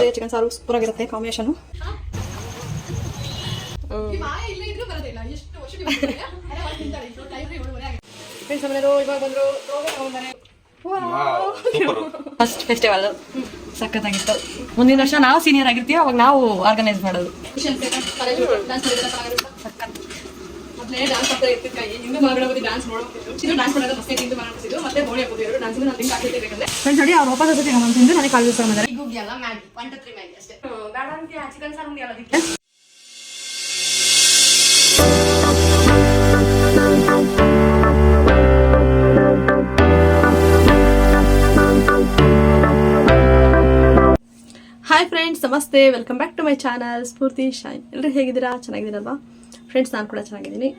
ಮತ್ತೆ ಚಿಕನ್ ಸಾರು ಸೂಪರ್ ಆಗಿರುತ್ತೆ ಕಾಂಬಿನೇಷನ್ ಫ್ರೆಂಡ್ಸ್ ಮನೆಯವರು ಇವಾಗ ಬಂದ್ರು ಫಸ್ಟ್ ಫೆಸ್ಟಿವಲ್ ಸಖತ್ತಾಗಿತ್ತು. ಮುಂದಿನ ವರ್ಷ ನಾವು ಸೀನಿಯರ್ ಆಗಿರ್ತೀವಿ ಅವಾಗ ನಾವು ಆರ್ಗನೈಸ್ ಮಾಡೋದು. ಡ್ಯಾನ್ಸ್ ಮಾಡೋದು. ಮತ್ತೆ ಫ್ರೆಂಡ್ಸ್ ನೋಡಿ ಅವ್ರು ವಾಪಸ್ ಜೊತೆ ತಿಂದು ನನಗೆ ಕಾಲೇಜ್ ಬಂದಿದ್ದಾರೆ googly Maggi. One two three Maggi ಅಷ್ಟೇ. ಬೇಡ ಅಂತ ಚಿಕನ್ ಸಾರು ಉಂಡಿ ಅದಕ್ಕೆ. ಹಾಯ್ ಫ್ರೆಂಡ್ಸ್ ನಮಸ್ತೆ. Welcome back to my channel Spoorthi shine ಎಲ್ಲರೂ ಹೇಗಿದ್ದೀರಾ? ಚೆನ್ನಾಗಿದ್ದೀರಲ್ವಾ? ಫ್ರೆಂಡ್ಸ್ ನಾನು ಕೂಡ ಚೆನ್ನಾಗಿದ್ದೀನಿ.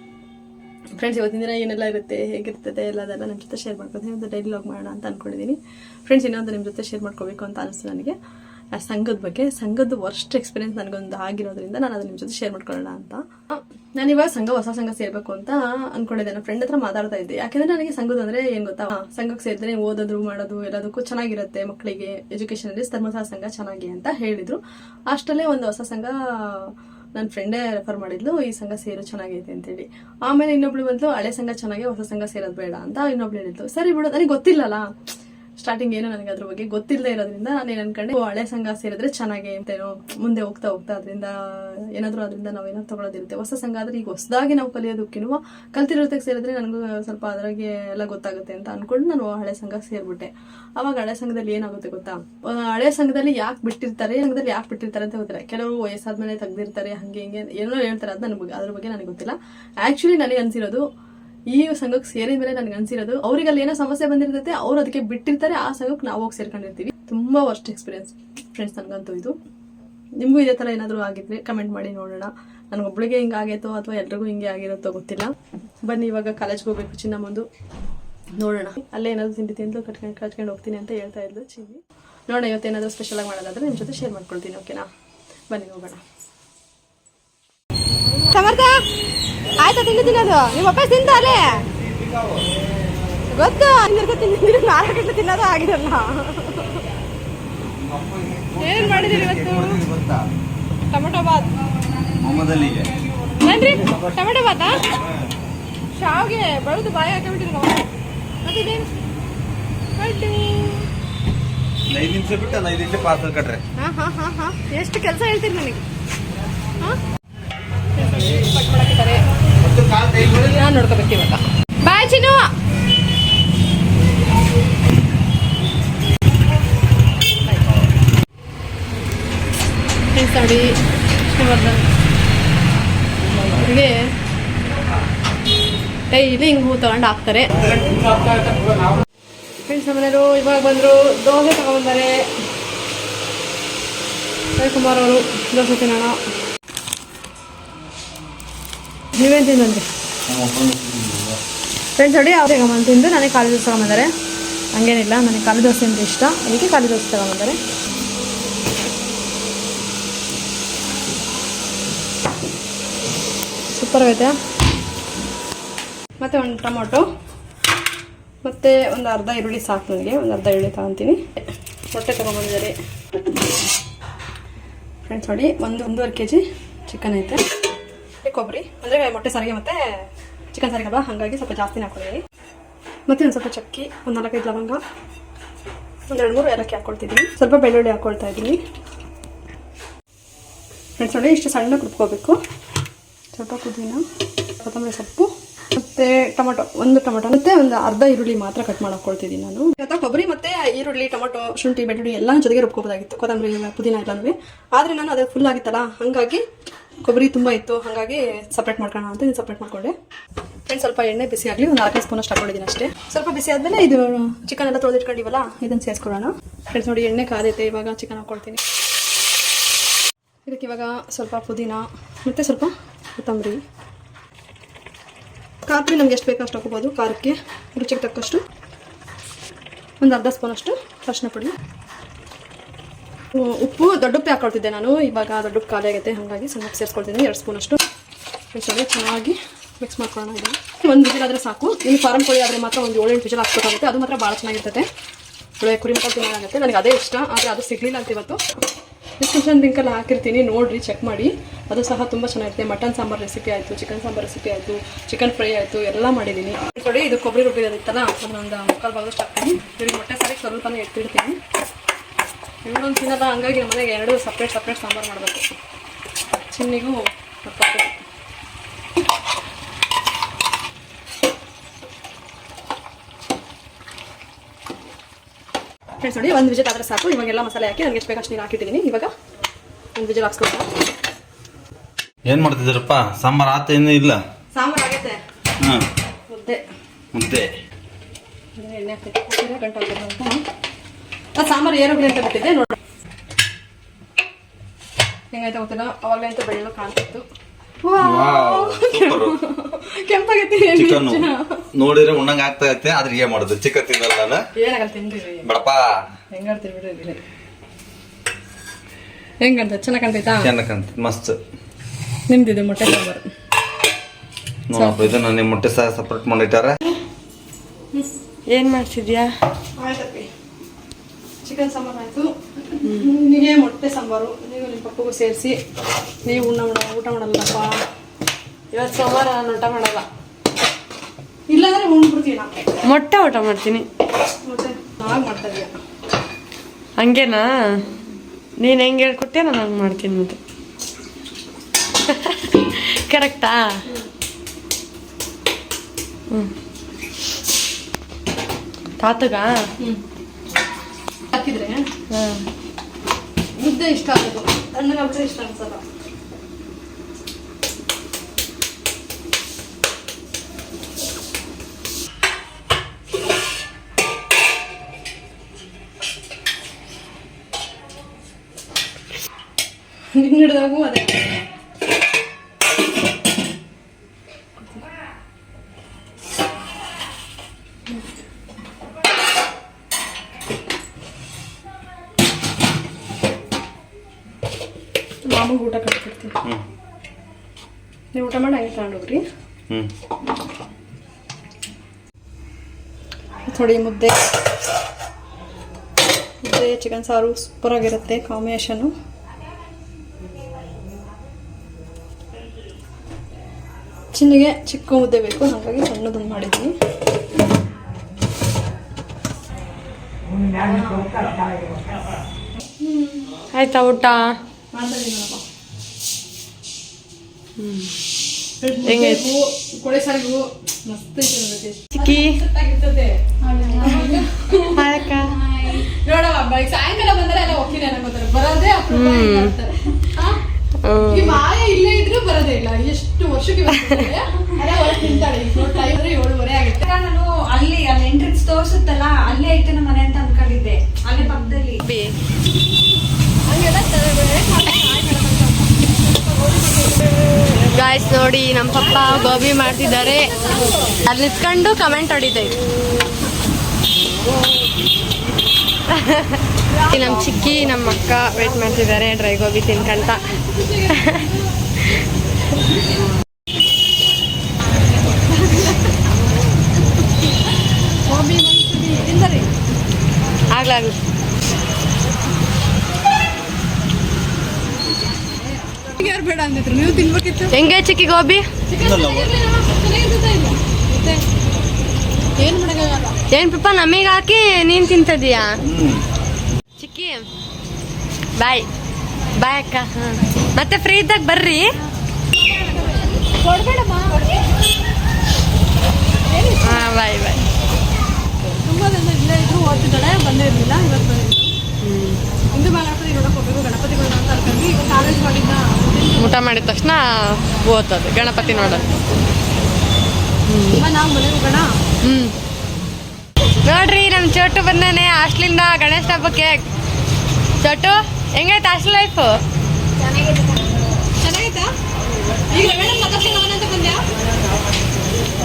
ಫ್ರೆಂಡ್ಸ್ ಇವತ್ತಿನ ದಿನ ಏನೆಲ್ಲ ಇರುತ್ತೆ, ಹೇಗಿರ್ತದೆ ಎಲ್ಲದೆಲ್ಲ ನಿಮ್ಮ ಜೊತೆ ಶೇರ್ ಮಾಡ್ಕೊತೀನಿ. ಒಂದು ಡೈಲಿ ಲಾಗ್ ಮಾಡೋಣ ಅಂತ ಅನ್ಕೊಂಡಿದ್ದೀನಿ ಫ್ರೆಂಡ್ಸ್ ಇನ್ನೊಂದು ನಿಮ್ಮ ಜೊತೆ ಶೇರ್ ಮಾಡ್ಕೋಬೇಕು ಅಂತ ಅನಿಸ್ತು ನನಗೆ. ಆ ಸಂಘದ ಬಗ್ಗೆ. ಸಂಘದ ವರ್ಸ್ಟ್ ಎಕ್ಸ್ಪೀರಿಯನ್ಸ್ ನನಗೊಂದು ಆಗಿರೋದ್ರಿಂದ ನಾನು ಅದನ್ನ ನಿಮ್ಮ ಜೊತೆ ಶೇರ್ ಮಾಡ್ಕೊಳ್ಳೋಣ ಅಂತ. ನಾನು ಇವಾಗ ಸಂಘ, ಹೊಸ ಸಂಘ ಸೇರ್ಬೇಕು ಅಂತ ಅನ್ಕೊಂಡಿದ್ದೆ ನನ್ನ ಫ್ರೆಂಡ್ ಹತ್ರ ಮಾತಾಡ್ತಾ ಇದ್ದೆ. ಯಾಕೆಂದ್ರೆ ನನಗೆ ಸಂಘದ ಅಂದ್ರೆ ಏನ್ ಗೊತ್ತಾ? ಸಂಘಕ್ಕೆ ಸೇರಿದ್ರೆ ಓದೋದು, ಮಾಡೋದು ಎಲ್ಲದಕ್ಕೂ ಚೆನ್ನಾಗಿರುತ್ತೆ. ಮಕ್ಕಳಿಗೆ ಎಜುಕೇಶನ್ ಅಲ್ಲಿ ಧರ್ಮಸ್ಥಳ ಸಂಘ ಚೆನ್ನಾಗಿ ಅಂತ ಹೇಳಿದ್ರು. ಅಷ್ಟಲ್ಲೇ ಒಂದು ಹೊಸ ಸಂಘ ನನ್ನ ಫ್ರೆಂಡೇ ರೆಫರ್ ಮಾಡಿದ್ಲು, ಈ ಸಂಘ ಸೇರು ಚೆನ್ನಾಗೈತೆ ಅಂತೇಳಿ. ಆಮೇಲೆ ಇನ್ನೊಬ್ಳು ಬಂದ್ಲು, ಹಳೆ ಸಂಘ ಚೆನ್ನಾಗಿ, ಹೊಸ ಸಂಘ ಸೇರೋದು ಬೇಡ ಅಂತ ಇನ್ನೊಬ್ಳು ಹೇಳಿದ್ಲು. ಸರಿ ಬಿಡು, ನನಗೆ ಗೊತ್ತಿಲ್ಲಲ್ಲ. ಸ್ಟಾರ್ಟಿಂಗ್ ಏನೋ ನನಗೆ ಅದ್ರ ಬಗ್ಗೆ ಗೊತ್ತಿಲ್ಲದೆ ಇರೋದ್ರಿಂದ ನಾನು ಏನು ಅನ್ಕೊಂಡೆ ಹಳೆ ಸಂಘ ಸೇರಿದ್ರೆ ಚೆನ್ನಾಗಿ ಅಂತೇನೋ ಮುಂದೆ ಹೋಗ್ತಾ ಹೋಗ್ತಾ ಅದರಿಂದ ಏನಾದರೂ ಅದರಿಂದ ನಾವು ಏನಾದ್ರು ತಗೊಳ್ಳೋದಿರುತ್ತೆ ಹೊಸ ಸಂಘ ಆದ್ರೆ ಈಗ ಹೊಸದಾಗಿ ನಾವು ಕಲಿಯೋದಕ್ಕಿಂತ ಕಲ್ತಿರೋದಕ್ಕೆ ಸೇರಿದ್ರೆ ನನಗೂ ಸ್ವಲ್ಪ ಅದ್ರಾಗೆ ಎಲ್ಲ ಗೊತ್ತಾಗುತ್ತೆ ಅಂತ ಅನ್ಕೊಂಡು ನಾನು ಹಳೆ ಸಂಘ ಸೇರ್ಬಿಟ್ಟೆ. ಅವಾಗ ಹಳೆ ಸಂಘದಲ್ಲಿ ಏನಾಗುತ್ತೆ ಗೊತ್ತಾ? ಹಳೆ ಸಂಘದಲ್ಲಿ ಯಾಕೆ ಬಿಟ್ಟಿರ್ತಾರೆ ಸಂಘದಲ್ಲಿ ಯಾಕೆ ಬಿಟ್ಟಿರ್ತಾರೆ ಅಂತ ಗೊತ್ತಿಲ್ಲ. ಕೆಲವರು ವಯಸ್ಸಾದ್ಮೇಲೆ ತೆಗ್ದಿರ್ತಾರೆ, ಹಂಗೆ ಹಿಂಗೆ ಏನೋ ಹೇಳ್ತಾರೆ, ಅದು ನನಗೆ ಅದ್ರ ಬಗ್ಗೆ ನನಗೆ ಗೊತ್ತಿಲ್ಲ. ಆಕ್ಚುಲಿ ನನಗೆ ಅನ್ಸಿರೋದು ಈ ಸಂಘಕ್ಕೆ ಸೇರಿದ ಮೇಲೆ ನನಗೆ ಅನ್ಸಿರೋದು ಅವ್ರಿಗೆ ಅಲ್ಲಿ ಏನೋ ಸಮಸ್ಯೆ ಬಂದಿರ್ತೈತೆ, ಅವ್ರು ಅದಕ್ಕೆ ಬಿಟ್ಟಿರ್ತಾರೆ, ಆ ಸಂಘಕ್ಕೆ ನಾವು ಹೋಗಿ ಸೇರ್ಕೊಂಡಿರ್ತೀವಿ. ತುಂಬಾ ವರ್ಸ್ಟ್ ಎಕ್ಸ್ಪೀರಿಯನ್ಸ್ ಫ್ರೆಂಡ್ಸ್ ನನಗಂತೂ ಇದು. ನಿಮಗೂ ಇದೇ ಥರ ಏನಾದರೂ ಆಗಿದ್ರೆ ಕಮೆಂಟ್ ಮಾಡಿ ನೋಡೋಣ. ನನಗೊಬ್ಳಿಗೆ ಹಿಂಗೆ ಆಗೈತೋ ಅಥವಾ ಎಲ್ರಿಗೂ ಹಿಂಗೆ ಆಗಿರುತ್ತೋ ಗೊತ್ತಿಲ್ಲ. ಬನ್ನಿ ಇವಾಗ ಕಾಲೇಜ್ಗೆ ಹೋಗ್ಬೇಕು ಚಿನ್ನ ಮುಂದು. ನೋಡೋಣ. ಅಲ್ಲೇ ಏನಾದರೂ ತಿಂಡಿ ತಿಂದು ಕಟ್ಕೊಂಡು ಕಟ್ಕೊಂಡು ಹೋಗ್ತೀನಿ ಅಂತ ಹೇಳ್ತಾ ಇದ್ಲು ಚಿನ್ನಿ. ನೋಡೋಣ ಇವತ್ತೇನಾದರೂ ಸ್ಪೆಷಲ್ ಆಗಿ ಮಾಡೋದಾದ್ರೆ ನಿಮ್ಮ ಜೊತೆ ಶೇರ್ ಮಾಡ್ಕೊಳ್ತೀನಿ ಓಕೆನಾ ಬನ್ನಿ ಹೋಗೋಣ. ಆಯ್ತಾ ತಿಂದು ತಿನ್ನೋದು ನಿಮ್ಮ ಅಪ್ಪ ತಿಂತ ಅಲ್ಲಿ ಗೊತ್ತು. ಹಂಗಿರ್ಕ ತಿಂದಿದ್ರು ನಾಲ್ಕು ಗಂಟೆ ತಿನ್ನೋದು ಆಗಿರಲ್ಲ. ಏನ್ ಮಾಡಿದಿರಿ ಇವತ್ತು? ಟೊಮೆಟೊ ಬಾತ್. ಮೊಹಮ್ಮದಲ್ಲಿಗೆ ಏನ್ರಿ? ಟೊಮೆಟೊ ಬಾತಾ? ಶಾವ್ಗೆ ಬೆಳೆದು ಬಾಯಿ ಹಾಕಿಬಿಟ್ಟಿರಿ ಮತ್ತಿದೇನು? ಐದು ನಿಮಿಷ ಬಿಟ್ಟು ಐದು ನಿಮಿಷ ಪಾರ್ಸಲ್ ಕಟ್ರೆ. ಹಾ ಹಾ ಹಾ ಹಾ. ಎಷ್ಟು ಕೆಲಸ ಹೇಳ್ತೀನಿ ನನಗೆ? ಹಾ? ನಾನು ನೋಡ್ಕೋಬೇಕು ಇವಾಗ ಬಾಯ್ ಚಿನ್ನು ನೋಡಿ ವಿಷ್ಣುವರ್ಧನ್ ಹೀಗೆ ಡೈಲಿ ಹಿಂಗೆ ಹೂ ತಗೊಂಡು ಹಾಕ್ತಾರೆ. ಫ್ರೆಂಡ್ಸ್ ಮನೆಯವರು ಇವಾಗ ಬಂದರು. ದೋಸೆ ತಗೊಂಡ್ಬಂದರೆ ಕುಮಾರ್ ಅವರು ದೋಸೆ ತಿನ್ನೋಣ. ನೀವೇನು ತಿಂದ್ರಿ? ಫ್ರೆಂಡ್ಸ್ ನೋಡಿ, ಅವ್ರು ತಗೊಂಬಂದು ತಿಂದು ನನಗೆ ಖಾಲಿ ದೋಸೆ ತಗೊಂಬಂದರೆ. ಹಂಗೇನಿಲ್ಲ, ನನಗೆ ಖಾಲಿ ದೋಸೆ ಅಂದರೆ ಇಷ್ಟ. ಅದಕ್ಕೆ ಖಾಲಿ ದೋಸೆ ತಗೊಂಬಂದರೆ. ಸೂಪರ್ ಆಗೈತೆ. ಮತ್ತು ಒಂದು ಟೊಮೊಟೊ. ಮತ್ತು ಒಂದು ಅರ್ಧ ಈರುಳ್ಳಿ ಸಾಕು ನನಗೆ. ಒಂದು ಅರ್ಧ ಈರುಳ್ಳಿ ತಗೊತೀನಿ. ಮೊಟ್ಟೆ ತಗೊಂಬಂದಿದ್ದಾರೆ. ಫ್ರೆಂಡ್ಸ್ ನೋಡಿ, ಒಂದು ಒಂದೂವರೆ ಕೆ ಜಿ ಚಿಕನ್ ಐತೆ. ಕೊಬ್ಬರಿ, ಅಂದರೆ ಮೊಟ್ಟೆ ಸಾರಿಗೆ ಮತ್ತು ಚಿಕನ್ ಸಾರಿಗೆ ಅಲ್ವಾ ಹಾಗಾಗಿ ಸ್ವಲ್ಪ ಜಾಸ್ತಿ ಹಾಕೊಳ್ಳಿ ಮತ್ತೆ ಒಂದು ಸ್ವಲ್ಪ ಚಕ್ಕಿ, ಒಂದು ನಾಲ್ಕೈದು ಲವಂಗ, ಒಂದು ಎರಡು ಮೂರು ಏಲಕ್ಕಿ ಹಾಕ್ಕೊಳ್ತಿದ್ದೀನಿ ಸ್ವಲ್ಪ ಬೆಳ್ಳುಳ್ಳಿ ಹಾಕ್ಕೊಳ್ತಾ ಇದ್ದೀನಿ. ಫ್ರೆಂಡ್ಸ್, ನೋಡಿ, ಇಷ್ಟು ಸಣ್ಣ ಕುಟ್ಕೋಬೇಕು ಸ್ವಲ್ಪ ಪುದೀನ, ಕೊತ್ತಂಬರಿ ಸೊಪ್ಪು ಮತ್ತೆ ಟೊಮೊಟೊ, ಒಂದು ಟೊಮೊಟೊ ಮತ್ತೆ ಒಂದು ಅರ್ಧ ಈರುಳ್ಳಿ ಮಾತ್ರ ಕಟ್ ಮಾಡ್ಕೊಳ್ತಿದ್ದೀನಿ ನಾನು. ಮತ್ತೆ ಕೊಬ್ಬರಿ ಮತ್ತೆ ಈರುಳ್ಳಿ, ಟೊಮೊಟೊ, ಶುಂಠಿ, ಬೆಳ್ಳುಳ್ಳಿ ಎಲ್ಲ ಜೊತೆಗೆ ರುಬ್ಕೋಬೋದಾಗಿತ್ತು. ಕೊತ್ತಂಬರಿ ಪುದೀನ ಎಲ್ಲನೂ ಆದರೆ ನಾನು ಅದು ಫುಲ್ ಆಗಿತ್ತಲ್ಲ, ಹಾಗಾಗಿ ಕೊಬ್ಬರಿ ತುಂಬ ಇತ್ತು. ಹಾಗಾಗಿ ಸಪ್ರೇಟ್ ಮಾಡ್ಕೊಳ್ಳೋಣ ಅಂತ ಸಪ್ರೇಟ್ ಮಾಡ್ಕೊಂಡೆ. ಫ್ರೆಂಡ್ ಸ್ವಲ್ಪ ಎಣ್ಣೆ ಬಿಸಿ ಆಗಲಿ, ಒಂದು ನಾಲ್ಕೈದು ಸ್ಪೂನ್ ಅಷ್ಟು ಹಾಕೊಂಡಿದ್ದೀನಿ ಅಷ್ಟೇ. ಸ್ವಲ್ಪ ಬಿಸಿ ಆದಮೇಲೆ ಇದು ಚಿಕನ್ ಎಲ್ಲ ತೊಳೆದಿಟ್ಕೊಂಡಿವಲ್ಲ, ಇದನ್ನು ಸೇರಿಸ್ಕೊಳ್ಳೋಣ. ಫ್ರೆಂಡ್ಸ್ ನೋಡಿ ಎಣ್ಣೆ ಕಾದೈತೆ ಇವಾಗ ಚಿಕನ್ ಹಾಕ್ಕೊಳ್ತೀನಿ ಇದಕ್ಕೆ ಇವಾಗ ಸ್ವಲ್ಪ ಪುದೀನ, ಮತ್ತು ಸ್ವಲ್ಪ ಕೊತ್ತಂಬರಿ. ಖಾರ ನಮ್ಗೆ ಎಷ್ಟು ಬೇಕೋ ಅಷ್ಟು ಹಾಕೋಬೋದು. ಖಾರಕ್ಕೆ ರುಚಿಗೆ ತಕ್ಕಷ್ಟು. ಒಂದು ಅರ್ಧ ಸ್ಪೂನಷ್ಟು ಅರಿಶಿನ ಪುಡಿ. ಉಪ್ಪು ದೊಡ್ಡಪ್ಪೆ ಹಾಕೊಳ್ತಿದ್ದೆ ನಾನು. ಇವಾಗ ದೊಡ್ಡ ಉಪ್ಪು ಖಾಲಿ ಆಗುತ್ತೆ ಹಾಗಾಗಿ ಸಣ್ಣ ಸೇರಿಸ್ಕೊಳ್ತೀನಿ. ಎರಡು ಸ್ಪೂನಷ್ಟು ಸರಿ ಚೆನ್ನಾಗಿ ಮಿಕ್ಸ್ ಮಾಡ್ಕೊಳ್ಳೋಣ ಇದನ್ನು. ಒಂದು ವಿಜಲ್ ಆದರೆ ಸಾಕು. ಇನ್ನು ಫಾರಂ ಕೋಳಿ ಆದರೆ ಮಾತ್ರ ಒಂದು ಏಳೆಂಟು ವಿಜಲ್ ಹಾಕ್ಬೇಕಾಗುತ್ತೆ. ಅದು ಮಾತ್ರ ಭಾಳ ಚೆನ್ನಾಗಿರ್ತದೆ ಒಳ್ಳೆ ಕುರಿ ಮಕ್ಕಳು ತಿನ್ನೋದಾಗುತ್ತೆ. ನನಗೆ ಅದೇ ಇಷ್ಟ, ಆದರೆ ಅದು ಸಿಗಲಿಲ್ಲ ಅಂತ ಇವತ್ತು. ಡಿಸ್ಕ್ರಿಪ್ಷನ್ ಲಿಂಕಲ್ಲಿ ಹಾಕಿರ್ತೀನಿ, ನೋಡಿರಿ ಚೆಕ್ ಮಾಡಿ. ಅದು ಸಹ ತುಂಬ ಚೆನ್ನಾಗಿರುತ್ತೆ ಮಟನ್ ಸಾಂಬಾರ್ ರೆಸಿಪಿ ಆಯಿತು ಚಿಕನ್ ಸಾಂಬಾರ್ ರೆಸಿಪಿ ಆಯಿತು ಚಿಕನ್ ಫ್ರೈ ಆಯಿತು, ಎಲ್ಲ ಮಾಡಿದ್ದೀನಿ. ನೋಡಿ, ಇದು ಕೊಬ್ಬರಿ ರುಬ್ಬಿರೋದಿತ್ತಲ್ಲ ಅದನ್ನೊಂದು ಮುಕ್ಕಾಲು ಭಾಗಷ್ಟು ಹಾಕ್ತೀನಿ ಇವ್ರಿಗೆ ಮೊಟ್ಟೆ ಸಾರಿಗೆ ಸ್ವಲ್ಪನೇ ಎತ್ತಿಡ್ತೀನಿ. ಇನ್ನೊಂದು ತಿನ್ನಲ್ಲ, ಹಂಗಾಗಿ ನಮ್ಮ ಮನೆಗೆ ಎರಡು ಸಪ್ರೇಟ್ ಸಪ್ರೇಟ್ ಸಾಂಬಾರು ಮಾಡಬೇಕು. ಚಿನ್ನಿಗೂ, ಮತ್ತು ಫ್ರೆಂಡ್ಸ್ ನೋಡಿ ಒಂದು ವಿಜಲ್ ಆದರೆ ಸಾಕು. ಇವಾಗೆಲ್ಲ ಮಸಾಲೆ ಹಾಕಿ ನನಗೆ ಎಷ್ಟು ಬೇಕಷ್ಟು ನೀರು ಹಾಕಿಟ್ಟಿದ್ದೀನಿ ಇವಾಗ ಒಂದು ವಿಜಲ್ ಹಾಕ್ಸ್ಕೊಂಡು ಏನು ಮಾಡ್ತಿದ್ದೀರಪ್ಪ? ಸಾಂಬಾರ್ ಆತ ಇನ್ನೂ ಇಲ್ಲ. ಸಾಂಬಾರು ಆಗೈತೆ. ಹಾ. ಮುದ್ದೆ. ಮುದ್ದೆ. ಎಣ್ಣೆ ಗಂಟು ನಾನು ಸಾಂಬಾರು ಏರೋಗ್ಲಿ ಅಂತ ಬಿಟ್ಟಿದ್ದೆ. ನೋಡಿ. ಹೆಂಗಾಯ್ತು ಗೊತ್ತಿಲ್ಲ. ಅವಾಗಲೇ ಅಂತ ಬೆಳ್ಳು ಕಾಣ್ತಿತ್ತು. ಸೂಪರ್. ಕೆಂಪಾಗೈತಿ ಚಿಕನ್ ನೋಡಿದ್ರೆ ಉಣ್ಣಂಗ್ ಆಗ್ತಾ ಐತೆ ಆದ್ರೆ ಏನ್ ಮಾಡುದು? ಚಿಕನ್ ತಿನ್ನಲ್ಲ ನಾನು? ಏನಾಗಲ್ಲ ತಿನ್ರಿ ಬಡಪ್ಪ. ಹೆಂಗಾಡ್ತೀವಿ ಬಿಡ್ರಿ ಹೆಂಗ್ ಕಾಣ್ತೈತೆ? ಚೆನ್ನಾಗಿ ಕಾಣ್ತೈತಾ ಮಸ್ತ್. ನಿಮ್ದಿದೆ ಮೊಟ್ಟೆ ಸಾಂಬಾರು. ನೋಡಪ್ಪ ಇದನ್ನ ನಿಮ್ಮ ಮೊಟ್ಟೆ ಸಹ ಸಪ್ರೇಟ್ ಮಾಡಿಟ್ಟಾರ? ಏನ್ ಮಾಡ್ತಿದ್ಯಾ? ಆಯ್ತಪ್ಪಿ. ಚಿಕನ್ ಸಾಂಬಾರು ಆಯಿತು. ನಿಮಗೆ ಮೊಟ್ಟೆ ಸಾಂಬಾರು ನೀವು ನಿಮ್ಮ ಪಪ್ಪಗೂ ಸೇರಿಸಿ ನೀವು ಉಣ್ಣ ಮಾಡ ಊಟ ಮಾಡಲ್ಲಪ್ಪ. ಇವತ್ತು ಸೋಮವಾರ ನಾನು ಊಟ ಮಾಡಲ್ಲ. ಇಲ್ಲಾಂದ್ರೆ ಉಂಡ್ಬಿಡ್ತೀನಿ ನಾನು ಮೊಟ್ಟೆ ಊಟ ಮಾಡ್ತೀನಿ. ಮತ್ತೆ ಹಾಗೆ ಮಾಡ್ತಾ ಇದೀಯ? ಹಂಗೇನಾ? ನೀನು ಹೆಂಗೆ ಹೇಳ್ಕೊಟ್ಟೆ ನಾನು ಹಂಗೆ ಮಾಡ್ತೀನಿ ಮತ್ತೆ. ಕರೆಕ್ಟಾ? ಹ್ಞೂ ತಾತಗ? ಹ್ಞೂ ಹಾಕಿದ್ರೆ? ಹಾಂ ಮುದ್ದೆ ಇಷ್ಟ ಆಗೋದು ತಣ್ಣಗಾಗ್ಬಿಟ್ರೆ ಇಷ್ಟ ಅನ್ಸಲ್ಲ ನಿನ್ನ ಹಿಡ್ದಾಗೂ ಅದೇ ಮಾಮೂಲಿ ಊಟ ಕಟ್ಬಿಡ್ತೀನಿ. ಹ್ಮ್. ನೀವು ಊಟ ಮಾಡಿ ಹಂಗೆ ತಗೊಂಡೋಗ್ರಿ. ಹ್ಮ್. ನೋಡಿ ಮುದ್ದೆ. ಮುದ್ದೆ ಚಿಕನ್ ಸಾರು ಸೂಪರ್ ಆಗಿರುತ್ತೆ ಕಾಂಬಿನೇಷನ್ನು ಚಿನ್ನಿಗೆ ಚಿಕ್ಕ ಮುದ್ದೆ ಬೇಕು ಹಾಗಾಗಿ ಸಣ್ಣದೊಂದು ಮಾಡಿದ್ವಿ. ಆಯ್ತಾ ಊಟ? ಮಾಡ್ತಾ ಇದ್ದೀನಪ್ಪ ಹೆಂಗೈತೆ? ಕೊಳೆ ಸಾರಿಗೂ ಮಸ್ತ್ ಚಿಕ್ಕಿ? ಆಗಿರ್ತದೆ. ಹಾಯಕ್ಕ ನೋಡವ ಬೈಕ್ ಸಾಯಂಕಾಲ ಬಂದರೆ ಎಲ್ಲ ಹೋಗ್ತೀನಿ ಅನ್ಕೋತಾರೆ ಬರೋದೇ ಅಪರೂಪ? ಈ ಮಾಯ ಇಲ್ಲೇ ಇದ್ರೂ ಬರೋದೇ ಇಲ್ಲ. ಎಷ್ಟು ವರ್ಷಕ್ಕೆ ಬರ್ತಾರೆ ಅದೇ ಹೊರಗೆ ನಿಂತಾಳೆ ಈಗ ನೋಡ್ತಾ ಇದ್ರೆ ಏಳುವರೆ ಆಗುತ್ತೆ ನಾನು ಅಲ್ಲಿ ಅಲ್ಲಿ ಎಂಟ್ರೆನ್ಸ್ ತೋರಿಸುತ್ತಲ್ಲ ಅಲ್ಲೇ ಐತೆ ನಮ್ಮ ಮನೆ ಅಂತ ಅನ್ಕೊಂಡಿದ್ದೆ ಅಲ್ಲೇ ಪಕ್ಕದಲ್ಲಿ ಗಾಯ್ಸ್ ನೋಡಿ ನಮ್ಮ ಪಪ್ಪ ಗೋಬಿ ಮಾಡ್ತಿದ್ದಾರೆ. ಅಲ್ಲಿ ನಿಂತ್ಕೊಂಡು ಕಮೆಂಟ್ ಹೊಡಿತಾ ನಮ್ಮ ಚಿಕ್ಕಿ ನಮ್ಮ ಅಕ್ಕ ವೇಟ್ ಮಾಡ್ತಿದ್ದಾರೆ ಡ್ರೈ ಗೋಬಿ ತಿನ್ಕಂತ. ಆಗ್ಲಾಗ್ಲಿ ಯಾರು ಬೇಡ ಅಂದಿದ್ರು? ನೀವು ತಿನ್ಬೇಕಿತ್ತು? ಹೆಂಗೆ ಚಿಕ್ಕಿ ಗೋಬಿ? ಏನು ಮಾಡಕ್ಕಾಗಲ್ಲ ಏನ್ ಪಪ್ಪ ನಮಗೆ ಹಾಕಿ ನೀನ್ ತಿಂತದೀಯಾ ಚಿಕ್ಕಿ ಬಾಯ್. ಬಾಯ್ ಅಕ್ಕ. ಹಾ. ಮತ್ತೆ ಫ್ರೀ ಇದ್ದಾಗ ಬರ್ರಿ. ಹಾ ಬಾಯ್ ಬಾಯ್. ತುಂಬಾ ಜನ ಇಲ್ಲೇ ಇದ್ರು ಓದ್ತಿದ್ದಾಳೆ ಬಂದೇ ಇರ್ಲಿಲ್ಲ ಇವತ್ತು ಬಂದಿದ್ದು ಹಿಂದೂ ಮಾಲಾಟದಲ್ಲಿ ನೋಡಕ್ ಹೋಗ್ಬೇಕು ಗಣಪತಿಗಳು ಅಂತ ಅನ್ಕೊಂಡು ಈಗ ಕಾಲೇಜ್ ಮಾಡಿದ್ದ ಊಟ ಮಾಡಿದ ತಕ್ಷಣ ಓದ್ತದೆ ಗಣಪತಿ ನೋಡೋದು. ಹ್ಞೂ ನೋಡ್ರಿ ನಮ್ ಚೋಟು ಬಂದಾನೆ ಹಾಸ್ಟ್ಲಿಂದ ಗಣೇಶ ಹಬ್ಬಕ್ಕೆ. ಚೋಟು ಹೆಂಗೈತೆ ಹಾಸ್ಟೆಲ್ ಲೈಫು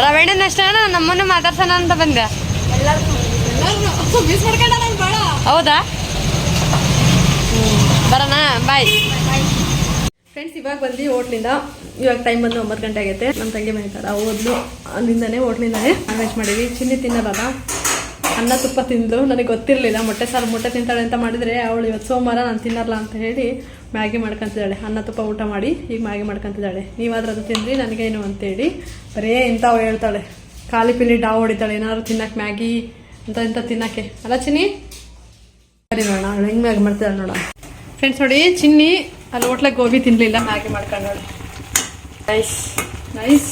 ರವೇಣನ್ ಅಷ್ಟೇ ನಮ್ಮನ್ನು ಮಾತಾಡ್ಸೋಣ ಅಂತ ಬಂದೆ ಹೌದಾ? ಬರೋಣ ಬಾಯ್ ಫ್ರೆಂಡ್ಸ್ ಇವಾಗ ಬಂದು ಹೋಟ್ಲಿಂದ. ಇವಾಗ ಟೈಮ್ ಬಂದು ಒಂಬತ್ತು ಗಂಟೆ ಆಗೈತೆ. ನಮ್ಮ ತಂಗಿ ಮನೆ ಥರ ಓದ್ಲು ಅಲ್ಲಿಂದನೇ ಹೋಟ್ಲಿಂದನೇ ಅರೇಂಜ್ ಮಾಡೀವಿ ಚಿನ್ನಿ ತಿನ್ನಲ್ಲ ಅನ್ನ ತುಪ್ಪ ತಿಂದು ನನಗೆ ಗೊತ್ತಿರಲಿಲ್ಲ. ಮೊಟ್ಟೆ ಸಾರು ಮೊಟ್ಟೆ ತಿಂತಾಳೆ ಅಂತ ಮಾಡಿದರೆ ಅವಳು ಇವತ್ತು ಸೋಮವಾರ ನಾನು ತಿನ್ನಲ್ಲ ಅಂತ ಹೇಳಿ ಮ್ಯಾಗಿ ಮಾಡ್ಕೊತಿದ್ದಾಳೆ. ಅನ್ನ ತುಪ್ಪ ಊಟ ಮಾಡಿ ಈಗ ಮ್ಯಾಗಿ ಮಾಡ್ಕೊತಿದ್ದಾಳೆ. ನೀವಾದ್ರೂ ಅದು ತಿಂದ್ರಿ ನನಗೇನು ಅಂತೇಳಿ ಬರೇ ಇಂಥವು ಹೇಳ್ತಾಳೆ. ಖಾಲಿ ಪಿಲಿ ಡಾವ್ ಹೊಡಿತಾಳೆ. ಏನಾದ್ರು ತಿನ್ನಕ್ಕೆ ಮ್ಯಾಗಿ ಅಂತ, ಇಂಥ ತಿನ್ನಕ್ಕೆ. ಅಲ್ಲ ಚಿನ್ನಿ? ಸರಿ ನೋಡೋಣ. ಅವಳು ಹೆಂಗೆ ಮ್ಯಾಗಿ ಮಾಡ್ತಿದ್ದಾಳೆ ನೋಡೋಣ. ಫ್ರೆಂಡ್ಸ್ ನೋಡಿ, ಚಿನ್ನಿ ಅಲ್ಲಿ ಹೋಟ್ಲಾಗ ಗೋಬಿ ತಿನ್ನಲಿಲ್ಲ ಮ್ಯಾಗಿ ಮಾಡ್ಕೊಂಡು ನೋಡಿ ನೈಸ್ ನೈಸ್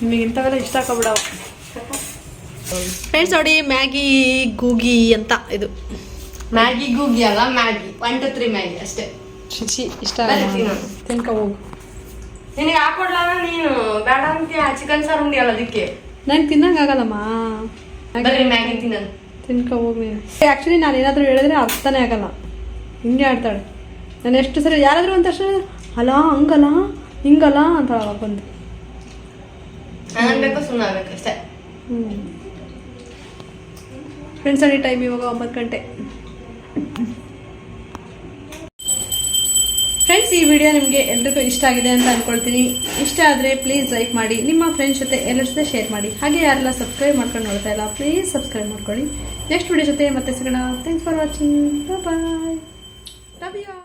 ನಿಮಗೆ ಇಂಥವೆಲ್ಲ ಇಷ್ಟ ಆಗ್ಬಿಡವು ಫ್ರೆಂಡ್ಸ್ ನೋಡಿ ಮ್ಯಾಗಿ ಗೂಗಿ ಅಂತ ಇದು. ಮ್ಯಾಗಿ ಗೂಗಿ ಅಲ್ಲ Maggi. One two three Maggi ಅಷ್ಟೇ. ಶುಚಿ ಇಷ್ಟ. ತಿನ್ಕೊ ಹೋಗು. ನಿನಗೆ ಹಾಕೊಡ್ಲ ನೀನು? ಬೇಡ ಅಂತೀಯ? ಚಿಕನ್ ಸಾರು ಉಂಡಿಯಲ್ಲ ಅದಕ್ಕೆ? ನಂಗೆ ತಿನ್ನಂಗಾಗಲ್ಲಮ್ಮ ಮ್ಯಾಗಿ ತಿನ್ನ ತಿನ್ಕೊ ಹೋಗಿ. ನೀನು. ಆ್ಯಕ್ಚುಲಿ ನಾನು ಏನಾದರೂ ಹೇಳಿದ್ರೆ ಅರ್ಥನೇ ಆಗಲ್ಲ. ಹಿಂಗೆ ಆಡ್ತಾಳೆ. ನಾನು ಎಷ್ಟು ಸರಿ ಯಾರಾದರೂ ಅಂತ ತಕ್ಷಣ ಅಲ್ಲ ಹಂಗಲ್ಲ ಹಿಂಗಲ್ಲ ಅಂತ ಬಂದು. ಸುಮ್ಮನೆ ಆಗ್ಬೇಕು ಅಷ್ಟೇ ಹ್ಞೂ ಫ್ರೆಂಡ್ಸ್ ಅಡಿ ಟೈಮ್ ಇವಾಗ ಒಂಬತ್ತು ಗಂಟೆ. ಫ್ರೆಂಡ್ಸ್ ಈ ವಿಡಿಯೋ ನಿಮಗೆ ಎಲ್ರಿಗೂ ಇಷ್ಟ ಆಗಿದೆ ಅಂತ ಅಂದ್ಕೊಳ್ತೀನಿ ಇಷ್ಟ ಆದರೆ ಪ್ಲೀಸ್ ಲೈಕ್ ಮಾಡಿ ನಿಮ್ಮ ಫ್ರೆಂಡ್ಸ್ ಜೊತೆ ಎಲ್ಲರ ಜೊತೆ ಶೇರ್ ಮಾಡಿ. ಹಾಗೆ ಯಾರೆಲ್ಲ ಸಬ್ಸ್ಕ್ರೈಬ್ ಮಾಡ್ಕೊಂಡು ನೋಡ್ತಾ ಇಲ್ಲ ಪ್ಲೀಸ್ ಸಬ್ಸ್ಕ್ರೈಬ್ ಮಾಡ್ಕೊಳ್ಳಿ. ನೆಕ್ಸ್ಟ್ ವಿಡಿಯೋ ಜೊತೆ ಮತ್ತೆ ಸಿಗೋಣ. Thanks for watching bye love you